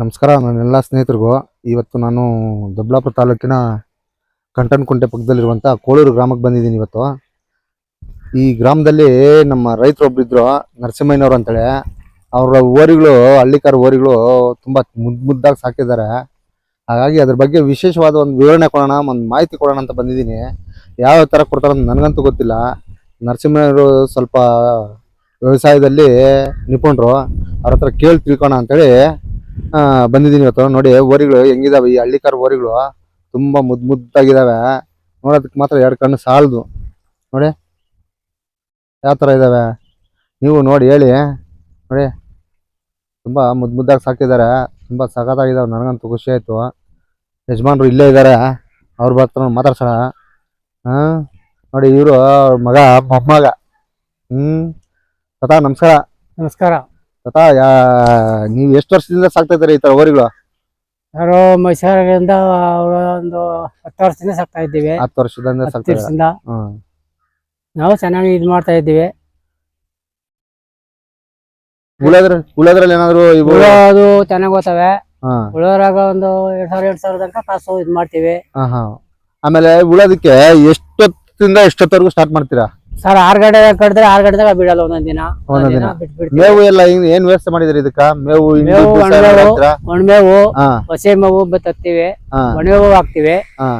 ನಮಸ್ಕಾರ ನನ್ನೆಲ್ಲ ಸ್ನೇಹಿತರಿಗೂ. ಇವತ್ತು ನಾನು ದೊಡ್ಡಬಳ್ಳಾಪುರ ತಾಲೂಕಿನ ಕಂಟನ್ಕುಂಟೆ ಪಕ್ಕದಲ್ಲಿರುವಂಥ ಕೋಳೂರು ಗ್ರಾಮಕ್ಕೆ ಬಂದಿದ್ದೀನಿ ಇವತ್ತು. ಈ ಗ್ರಾಮದಲ್ಲಿ ನಮ್ಮ ರೈತರು ಒಬ್ಬರಿದ್ರು ನರಸಿಂಹಯ್ಯನವ್ರು ಅಂತೇಳಿ, ಅವರ ಓರಿಗಳು, ಹಳ್ಳಿಕಾರ ಓರಿಗಳು ತುಂಬ ಮುದ್ದು ಮುದ್ದಾಗಿ ಸಾಕಿದ್ದಾರೆ. ಹಾಗಾಗಿ ಅದ್ರ ಬಗ್ಗೆ ವಿಶೇಷವಾದ ಒಂದು ವಿವರಣೆ ಕೊಡೋಣ, ಒಂದು ಮಾಹಿತಿ ಕೊಡೋಣ ಅಂತ ಬಂದಿದ್ದೀನಿ. ಯಾವ ಥರ ಕೊಡ್ತಾರೆ ಅಂತ ನನಗಂತೂ ಗೊತ್ತಿಲ್ಲ. ನರಸಿಂಹಯ್ಯನವರು ಸ್ವಲ್ಪ ವ್ಯವಸಾಯದಲ್ಲಿ ನಿಪುಣರು, ಅವ್ರ ಹತ್ರ ಕೇಳಿ ತಿಳ್ಕೊಣ ಅಂತೇಳಿ ಬಂದಿದ್ದೀನಿ ಇವತ್ತು. ನೋಡಿ ಓರಿಗಳು ಹೆಂಗಿದಾವೆ? ಈ ಹಳ್ಳಿಕಾರ ಓರಿಗಳು ತುಂಬಾ ಮುದ್ ಮುದ್ದಾಗಿದಾವೆ. ನೋಡೋದಕ್ಕೆ ಮಾತ್ರ ಎರಡು ಕಣ್ಣು ಸಾಲದು. ನೋಡಿ, ಯಾವ ಥರ ಇದಾವೆ? ನೀವು ನೋಡಿ, ಹೇಳಿ. ನೋಡಿ, ತುಂಬಾ ಮುದ್ದು ಮುದ್ದಾಗಿ ಸಾಕಿದ್ದಾರೆ. ತುಂಬಾ ಸಖತ್ತಾಗಿದ್ದಾವೆ ನನಗಂತೂ ಖುಷಿ ಆಯ್ತು. ಯಜಮಾನ್ರು ಇಲ್ಲೇ ಇದ್ದಾರೆ. ಅವ್ರ ಬರ್ತಾರ ಮಾತಾಡ್ಸೋಣ. ಹಾ? ನೋಡಿ, ಇವರು ಮಗ, ಮೊಮ್ಮಗ. ಹ್ಮ್? ತಥಾ ನಮಸ್ಕಾರ. ನಮಸ್ಕಾರ. ತಥಾ ಯಾ ನೀವು ಎಷ್ಟು ವರ್ಷದಿಂದ ಸಾಕ್ತಾ ಇದ್ದೀರಾ ಈ ತರ ಹೋರಿಗಳು? ನಾನು ಮೈಸೂರಿಂದ ಒಂದು ಹತ್ತು ವರ್ಷದಿಂದ ಸಾಕ್ತಾ ಇದ್ದೀವಿ. ಹತ್ತು ವರ್ಷದಿಂದ ಹತ್ತು ಸಾಕ್ತಾ ಇದ್ದೀರಾ? ವರ್ಷದಿಂದ. ಹ್ಮ್ ನಾವು ಚೆನ್ನಾಗಿ ಇದು ಮಾಡ್ತಾ ಇದ್ದೀವಿ. ಉಳದ್ರ ಉಳದ್ರಲ್ಲಿ ಏನಾದ್ರು ಇವು? ಉಳೋದು ಚೆನ್ನಾಗಿ ಹೋಗ್ತವೆ. ಹಾ. ಉಳೋರಾಗ ಒಂದು ಎರಡ್ ಸಾವಿರ ಎರಡ್ ಸಾವಿರ ತನಕ ಕಾಸು ಇದು ಮಾಡ್ತೀವಿ. ಹಾ ಹಾ ಆಮೇಲೆ ಉಳೋದಕ್ಕೆ ಎಷ್ಟೊತ್ತಿಂದ ಎಷ್ಟೊತ್ತವರೆಗೂ ಸ್ಟಾರ್ಟ್ ಮಾಡ್ತೀರಾ? ಸರ್ ಆರ್ ಗಂಟೆ ಕಡಿದ್ರೆ ಆರ್ ಗಂಟೆದಾಗ ಬಿಡಲ್ಲ ಒಂದೊಂದ್ ದಿನ. ಒಂದೊಂದ್ ದಿನ. ಬಿಟ್ಬಿಡ್ತೀವಿ. ಮೇವು ಎಲ್ಲ ಏನ್ ಏನ್ ವ್ಯವಸ್ಥೆ ಮಾಡಿದ್ರಿ ಇದಕ್ಕ? ಮೇವು ಹಿಂಡಿ, ಮೇವು, ಬೂಸ ಎಲ್ಲ ಒಣಮೇವು. ಹಾಕ್ತೀರಾ? ಒಣಮೇವು ಹಾ. ಹಸಿ ಮೇವು ತತ್ತೀವಿ. ಹಾ. ಒಣಮೇವು ಹಾಕ್ತಿವಿ. ಹಾ.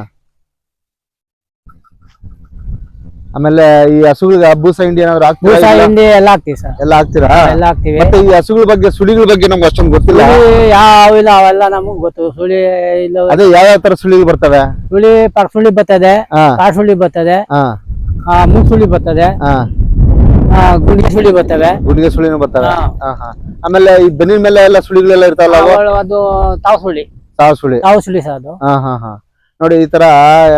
ಆಮೇಲೆ ಈ ಹಸುಗಳಿಗೆ ಬೂಸ ಹಿಂಡಿ ಏನಾದ್ರು ಹಾಕ್ತೀರಾ? ಬೂಸ ಇಲ್ಲ? ಹಿಂಡಿ ಎಲ್ಲ ಹಾಕ್ತಿವಿ ಸರ್. ಎಲ್ಲ ಹಾಕ್ತೀರಾ? ಎಲ್ಲ ಹಾಕ್ತಿವಿ. ಮತ್ತೆ ಈ ಹಸುಗಳ ಬಗ್ಗೆ ಸುಳಿಗಳ ಬಗ್ಗೆ ನಮ್ಗೆ ಅಷ್ಟೊಂದು ಗೊತ್ತಿಲ್ಲ. ಸುಳಿ ಯಾವ ಇಲ್ಲ ಅವೆಲ್ಲ ನಮಗ್ ಗೊತ್ತು. ಸುಳಿ ಇಲ್ಲ. ಅದೇ ಯಾವ ತರ ಸುಳಿಗಳು ಬರ್ತವೆ? ಸುಳಿ ಪಕ್ ಸುಳಿ ಬರ್ತದೆ. ಹಾ. ಕಾರ್ ಸುಳಿ ಬರ್ತದೆ. ಹಾ. ಆ, ಮೂಗ್ ಸುಳಿ ಬರ್ತದೆ. ಹಾ. ಆ, ಗುಂಡಿ ಸುಳಿ ಬರ್ತವೆ. ಗುಡಿಗೆ ಸುಳಿನೂ ಬರ್ತವೆ. ಹಾ. ಹಾ ಹಾ. ಆಮೇಲೆ ಈ ಬೆನ್ನಿನ ಮೇಲೆ ಎಲ್ಲ ಸುಳಿಗಳೆಲ್ಲ ಇರ್ತಾವಲ್ಲ ಅವು? ಅವಳು ಅದು ತಾವು ಸುಳಿ ಸಾವು ಸುಳಿ ತಾವು ಸುಳಿ ಸರ್ ಅದು. ಹಾ ಹಾ ಹಾ. ನೋಡಿ ಈ ತರ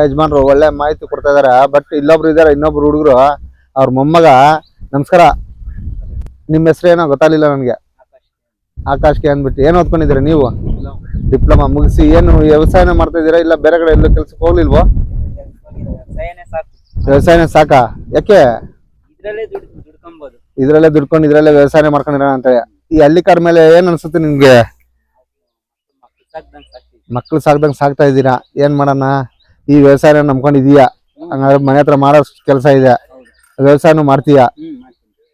ಯಜಮಾನ್ರು ಒಳ್ಳೆ ಮಾಹಿತಿ ಕೊಡ್ತಾ ಇದಾರೆ. ಬಟ್ ಇಲ್ಲೊಬ್ರು ಇದಾರೆ ಇನ್ನೊಬ್ರು ಹುಡುಗರು. ಅವ್ರ ಮೊಮ್ಮಗ ನಮಸ್ಕಾರ. ನಿಮ್ಮ ಹೆಸರು ಏನೋ ಗೊತ್ತಾಗ್ಲಿಲ್ಲ ನನಗೆ. ಆಕಾಶ್ಗೆ ಅಂದ್ಬಿಟ್ಟು. ಏನ್ ಓದ್ಕೊಂಡಿದ್ದೀರಾ ನೀವು? ಡಿಪ್ಲೊಮಾ ಮುಗಿಸಿ ಏನು ವ್ಯವಸಾಯ ಮಾಡ್ತಾ ಇದ್ದೀರಾ? ಇಲ್ಲ ಬೇರೆ ಕಡೆ ಎಲ್ಲೂ ಕೆಲ್ಸಕ್ಕೆ ಹೋಗ್ಲಿಲ್ವೋ? ವ್ಯವಸಾಯನೇ ಸಾಕಾ? ಯಾಕೆ? ಇದ್ರಲ್ಲೇ ದುಡ್ಕೊಂಬೋದು. ಇದ್ರಲ್ಲೇ ದುಡ್ಕೊಂಡು ಇದ್ರಲ್ಲೇ ವ್ಯವಸಾಯ ಮಾಡ್ಕೊಂಡಿರೋಣ ಅಂತ ಈ ಹಳ್ಳಿಕಾರ ಮೇಲೆ ಏನ್ ಅನ್ಸುತ್ತೆ ನಿಮ್ಗೆ? ಮಕ್ಳು ಸಾಕ್ದಂಗ್ ಸಾಕ್ತಾ ಇದ್ದೀರಾ? ಏನ್ ಮಾಡೋಣ? ಈ ವ್ಯವಸಾಯನ ನಂಬ್ಕೊಂಡಿದೀಯಾ ಹಂಗಾದ್ರೆ ಮನೆ ಹತ್ರ ಮಾಡೋ ಕೆಲಸ ಇದೆ. ವ್ಯವಸಾಯನೂ ಮಾಡ್ತೀಯಾ?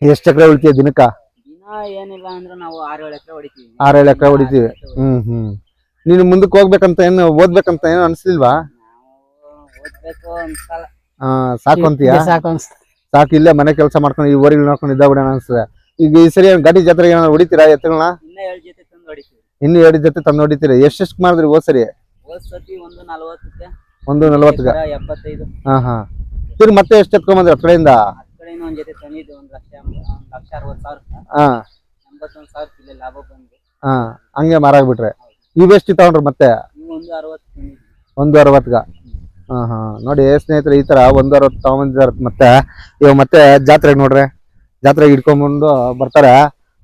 ಎಷ್ಟ್ ಎಕರೆ ಉಳಿತೀಯ ದಿನಕ್ಕ? ದಿನ ಏನಿಲ್ಲ ಅಂದ್ರೆ ನಾವು ಆರು ಏಳು ಎಕರೆ ಹೊಡಿತೀವಿ. ಆರೇಳು ಎಕರೆ ಹೊಡಿತೀವಿ. ಹ್ಮ್ ಹ್ಮ್. ನೀನು ಮುಂದಕ್ಕೆ ಹೋಗ್ಬೇಕಂತ ಏನು ಓದ್ಬೇಕಂತ ಏನು ಅನ್ಸ್ಲಿಲ್ವಾ? ಓದ್ಬೇಕು ಅನ್ಸಲ್ಲ ಆ, ಸಾಕು ಸಾಕು ಸಾಕು ಇಲ್ಲೇ ಮನೆ ಕೆಲಸ ಮಾಡ್ಕೊಂಡು ಈ ಊರಿಗೆ ನೋಡ್ಕೊಂಡು ಇದ್ದಾಗ್ಬಿಡೋಣ ಅನ್ಸುತ್ತೆ. ಈಗ ಈ ಸರಿ ಗಾಡಿ ಜಾತ್ರೆಗೆ ಏನಾದ್ರು ಹೊಡಿತೀರಾ ಎತ್ತುಗಳನ್ನ ಇನ್ನ ಏಳು ಜೊತೆ ತಂದು ಹೊಡಿತೀರಿ ಇನ್ನು ಎರಡು ಜೊತೆ ತಂದು ಹೊಡಿತೀರಾ? ಎಷ್ಟೆಷ್ಟು ಮಾಡಿದ್ರಿ ಹೋದ್ ಸರಿ ಒಂದು ನಲ್ವತ್ತು ಹಾ ಹಾ. ತಿರ್ಗಿ ಮತ್ತೆ ಎಷ್ಟು ಎತ್ಕೊಂಬಂದ್ರಿ ಆ ಕಡೆಯಿಂದ? ಆ ಕಡೆಯಿಂದ ಒಂದ್ ಜೊತೆ ತಂದಿದ್ದು ಒಂದ್ ಲಕ್ಷ ಒಂದ್ ಲಕ್ಷ ಹಾ. ಹಾ ಹಂಗೆ ಮಾರಾಗ್ಬಿಟ್ರೆ ಇವೆಷ್ಟು ತಗೊಂಡ್ರಿ ಮತ್ತೆ? ಒಂದು ಅರವತ್ಗ. ನೋಡಿ ಸ್ನೇಹಿತರೆ ಈ ತರ ಒಂದರ ತಗೊಂಬಂದಿದ್ದಾರೆ. ಮತ್ತೆ ಇವಾಗ ಮತ್ತೆ ಜಾತ್ರೆಗೆ ನೋಡ್ರಿ. ಜಾತ್ರೆಗೆ ಇಟ್ಕೊಂಡ್ಬಂದು ಬರ್ತಾರೆ.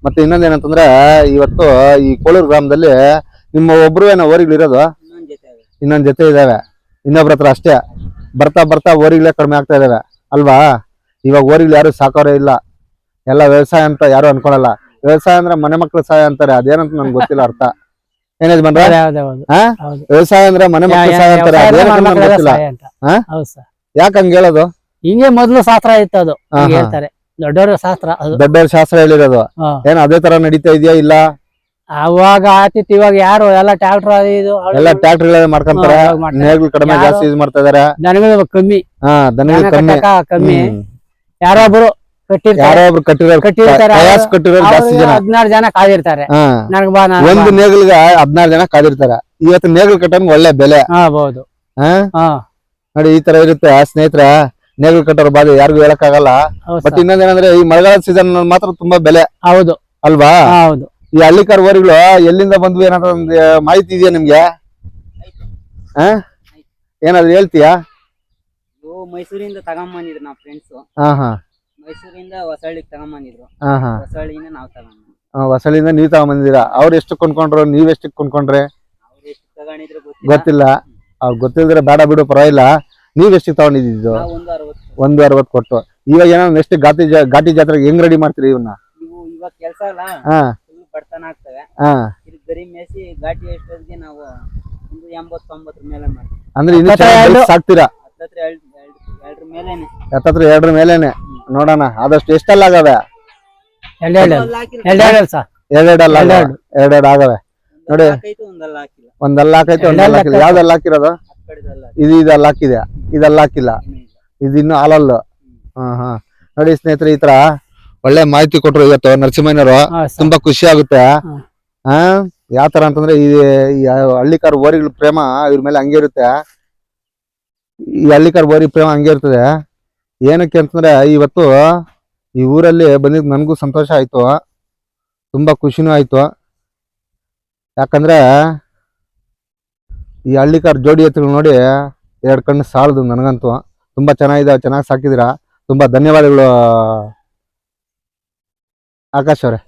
ಮತ್ತೆ ಇನ್ನೊಂದೇನಂತಂದ್ರೆ ಇವತ್ತು ಈ ಕೋಳೂರು ಗ್ರಾಮದಲ್ಲಿ ನಿಮ್ಮ ಒಬ್ರು ಏನೋ ಓರಿಗಳು ಇರೋದು ಇನ್ನೊಂದ್ ಜೊತೆ ಇನ್ನೊಂದ್ ಇದಾವೆ. ಇನ್ನೊಬ್ರ ಹತ್ರ ಅಷ್ಟೇ. ಬರ್ತಾ ಬರ್ತಾ ಓರಿಗಳೇ ಕಡಿಮೆ ಆಗ್ತಾ ಇದಾವೆ. ಅಲ್ವಾ? ಇವಾಗ ಓರಿಗಳು ಯಾರು ಸಾಕೋರೇ ಇಲ್ಲ. ಎಲ್ಲ ವ್ಯವಸಾಯ ಅಂತ ಯಾರು ಅನ್ಕೊಳಲ್ಲ. ವ್ಯವಸಾಯ ಅಂದ್ರೆ ಮನೆ ಮಕ್ಳು ಸಹಾಯ ಅಂತಾರೆ. ಅದೇನಂತ ನನ್ಗೆ ಗೊತ್ತಿಲ್ಲ ಅರ್ಥ. ವ್ಯವಸಾಯ ಅಂದ್ರೆ ಮನೆ ಸಹಾಯ ಅಂತಾರೆ ಗೊತ್ತಿಲ್ಲ. ಸರ್. ಯಾಕೆ ಹಂಗ ಹೇಳೋದು? ಹಿಂಗೆ ಮೊದ್ಲು ಶಾಸ್ತ್ರ ಇತ್ತು ಅದು. ಹೇಳ್ತಾರೆ. ದೊಡ್ಡವರ ಶಾಸ್ತ್ರ ದೊಡ್ಡವ್ರ ಶಾಸ್ತ್ರ ಹೇಳಿರೋದು. ಏನ್ ಅದೇ ತರ ನಡೀತಾ ಇದೆಯಾ ಇಲ್ಲ? ಅವಾಗ ಆತಿತ್ ಇವಾಗ ಯಾರು ಎಲ್ಲ ಟ್ರಾಕ್ಟರ್ ಅದು ಇದು ಎಲ್ಲ ಟ್ರಾಕ್ಟರ್ ಮಾಡ್ಕೊಂತಾರೆ. ನೇಗ್ಲು ಕಡಿಮೆ ಜಾಸ್ತಿ ಯೂಸ್ ಮಾಡ್ತಾ ಇದಾರೆ. ದನಗಳು ಕಮ್ಮಿ. ಹಾ ದನಗಳು ಕಮ್ಮಿ. ಕಮ್ಮಿ. ಯಾರೊಬ್ರು ಕಟ್ಟಿರ್ತಾರೆ. ಯಾರೋ ಒಬ್ರು ಕಟ್ಟಿರೋ ಕಟ್ಟಿರ್ತಾರೆ. ಜಾಸ್ತಿ ಜನ. ಹದಿನಾರು ಜನ ಕಾದಿರ್ತಾರೆ. ಹಾ. ನನಗ್ ಬಾ ನಾನು ಒಂದು ನೇಗಿಲ್ಗೆ ಹದಿನಾರು ಜನ ಕಾದಿರ್ತಾರೆ. ಇವತ್ತು ನೇಗಲ್ ಕಟ್ಟೋನ್ ಒಳ್ಳೆ ಬೆಲೆ. ಹಾ ಬಹುದು ಹಾ? ಹಾ. ನೋಡಿ ಈ ತರ ಇರುತ್ತೆ ಸ್ನೇಹಿತರ. ನೇಗಲ್ ಕಟ್ಟೋರ್ ಬಾಧೆ ಯಾರಿಗೂ ಹೇಳಕ್ಕಾಗಲ್ಲ. ಹೌದು ಬಟ್. ಇನ್ನೊಂದೇನಂದ್ರೆ ಈ ಮಳೆಗಾಲದ ಸೀಸನ್ ಮಾತ್ರ ತುಂಬಾ ಬೆಲೆ. ಹೌದು. ಅಲ್ವಾ? ಹಾ, ಹೌದು. ಈ ಹಳ್ಳಿಕಾರ್ ಓರಿಗಳು ಎಲ್ಲಿಂದ ಬಂದ್ವಿ ಏನಾದ್ರು ಒಂದು ಮಾಹಿತಿ ಇದೆಯಾ ನಿಮ್ಗೆ? ಹಾ? ಏನಾದ್ರು ಹೇಳ್ತೀಯಾ? ಮೈಸೂರಿಂದ ತಗೊಂಬಂದಿದ್ರು ನಾವು ಫ್ರೆಂಡ್ಸ್ ಹಾ ಹಾ. ಮೈಸೂರಿಂದ ಹೊಸಳ್ಳಿಗೆ ತಗೊಂಬಂದಿದ್ರು. ಹಾ ಹಾ. ಹೊಸಳ್ಳಿಯಿಂದ ನಾವು ತಗೊಂಡ್ ಹೊಸಳ್ಳಿಯಿಂದ ಹೊಸಳಿಂದ ನೀವ್ ತಗೊಂಬಂದಿದ್ದೀರಾ? ಅವ್ರು ಎಷ್ಟು ಕೊಂಡ್ಕೊಂಡ್ರು ನೀವ್ ಎಷ್ಟು ಕೊಂಡ್ಕೊಂಡ್ರೆ? ಅವ್ರು ಎಷ್ಟು ತಗೊಂಡಿದ್ರು ಗೊತ್ತಿಲ್ಲ. ಅವ್ರು ಗೊತ್ತಿಲ್ದ್ರೆ ಬೇಡ ಬಿಡು ಪರವಾಗಿಲ್ಲ. ನೀವ್ ಎಷ್ಟು ತಗೊಂಡಿದ್ದು? ನಾವು ಒಂದು ಅರವತ್ತು. ಒಂದು ಅರವತ್ತು ಕೊಟ್ಟು. ಇವಾಗ ಏನೋ ನೆಕ್ಸ್ಟ್ ಘಾಟಿ ಜಾ- ಘಾಟಿ ಜಾತ್ರೆಗೆ ಹೆಂಗ್ ರೆಡಿ ಮಾಡ್ತೀರಿ ಇವನ್ನ ಇವು ಇವಾಗ ಕೆಲಸ ಅಲ್ಲ. ಹಾ. ಫುಲ್ ಬಡತನ ಆಗ್ತವೆ. ಹಾ. ಮೇಸಿ ಘಾಟಿ ಎಷ್ಟೊತ್ತಿಗೆ ನಾವು ಒಂದು ಎಂಬತ್ತು ತೊಂಬತ್ತರ ಮೇಲೆ ಮಾಡ್ತೀವಿ. ಅಂದ್ರೆ ಇನ್ನು ಹತ್ತತ್ರ ಚೆನ್ನಾಗಿ ಎರಡು- ಬೆಳ್ಸಿ ಸಾಕ್ತೀರಾ? ಹತ್ತತ್ರ ಎರಡು ಎರಡ್ರ ಮೇಲೇನೆ. ಹತ್ತತ್ರ ಎರಡರ ಮೇಲೇನೆ. ನೋಡೋಣ ಆದಷ್ಟು ಎಷ್ಟೆಲ್ಲ ಆಗವೆ? ಎರಡೆರಡು ಒಂದಲ್ಲ ಹಾಕಿಲ್ಲ. ಎರಡೆರಡು ಸಾ. ಎರಡೆರಡಲ್ಲ ಎರಡೆರಡು. ಎರಡೆರಡು ಆಗವೆ. ನೋಡಿ. ಒಂದಲ್ಲ ಹಾಕಿಲ್ಲ. ಒಂದಲ್ಲ ಹಾಕೈತೆ ಒಂದಲ್ಲ ಹಾಕಿಲ್ಲ. ಯಾವ್ದೆಲ್ಲ ಹಾಕಿರೋದು? ಕಡೆದಲ್ಲ ಇದು ಇದೆಲ್ಲ ಹಾಕಿದೆ. ಇದೆಲ್ಲ ಹಾಕಿಲ್ಲ. ಇದು ಇನ್ನು ಹಾಲಲ್ಲು. ಹಾ ಹಾ. ನೋಡಿ ಸ್ನೇಹಿತರೆ ಈ ತರ ಒಳ್ಳೆ ಮಾಹಿತಿ ಕೊಟ್ರು ಇವತ್ತು ನರಸಿಂಹಯ್ಯನವರು. ಹಾ ತುಂಬಾ ಖುಷಿ ಆಗುತ್ತೆ. ಹ್ಮ್. ಆ ಯಾವ ತರ ಅಂತಂದ್ರೆ ಈ ಈ ಹಳ್ಳಿಕಾರ ಓರಿಗಳ ಪ್ರೇಮ ಇವ್ರ ಮೇಲೆ ಹಂಗೆ ಇರುತ್ತೆ. ಈ ಹಳ್ಳಿಕಾರ ಓರಿ ಪ್ರೇಮ ಹಂಗೆ ಇರ್ತದೆ. ಏನಕ್ಕೆ ಅಂತಂದ್ರೆ ಇವತ್ತು ಈ ಊರಲ್ಲಿ ಬಂದಿದ್ದು ನನಗೂ ಸಂತೋಷ ಆಯಿತು. ತುಂಬ ಖುಷಿನೂ ಆಯಿತು. ಯಾಕಂದ್ರೆ ಈ ಹಳ್ಳಿಕಾರ ಜೋಡಿ ಎತ್ತುಗಳು ನೋಡಿ ಎರಡು ಕಣ್ಣು ಸಾಲದು ನನಗಂತೂ. ತುಂಬ ಚೆನ್ನಾಗಿದೆ, ಚೆನ್ನಾಗಿ ಸಾಕಿದಿರ ತುಂಬ ಧನ್ಯವಾದಗಳು, ಆಕಾಶ್ ಅವರೇ.